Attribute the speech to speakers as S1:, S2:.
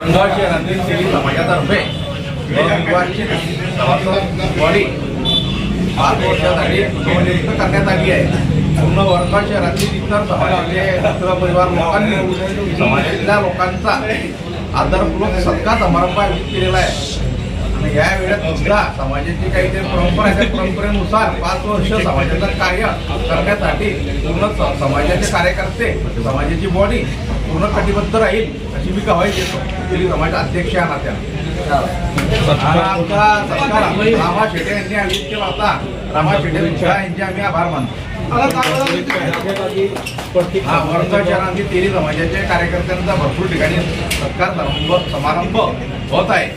S1: अंगाव शहरातील समाजातर्फे बॉडी पाच वर्षासाठी करण्यात आली आहे. पूर्ण वडगाव शहरातील इतर समाजाचे मित्र परिवार लोकांनी समाजातल्या लोकांचा आदरपूर्वक सत्कार समारंभ आयोजित केलेला आहे. आणि या वेळेत सुद्धा समाजाची काही ते परंपरा आहे. त्या परंपरेनुसार पाच वर्ष समाजाचं कार्य करण्यासाठी पूर्ण समाजाचे कार्यकर्ते समाजाची बॉडी पूर्ण कटिबद्ध राहील अशी मी गवाही देतो. दिली समाज अध्यक्ष या नात्यानं. आमचा सरकार रामा शेटे यांनी आयोजित केला होता. रामा शेटे यांचे आम्ही आभार मानतो. हा वर्धा शहरातील तेरी समाजाच्या कार्यकर्त्यांचा भरपूर ठिकाणी सत्कार समारंभ होत आहे.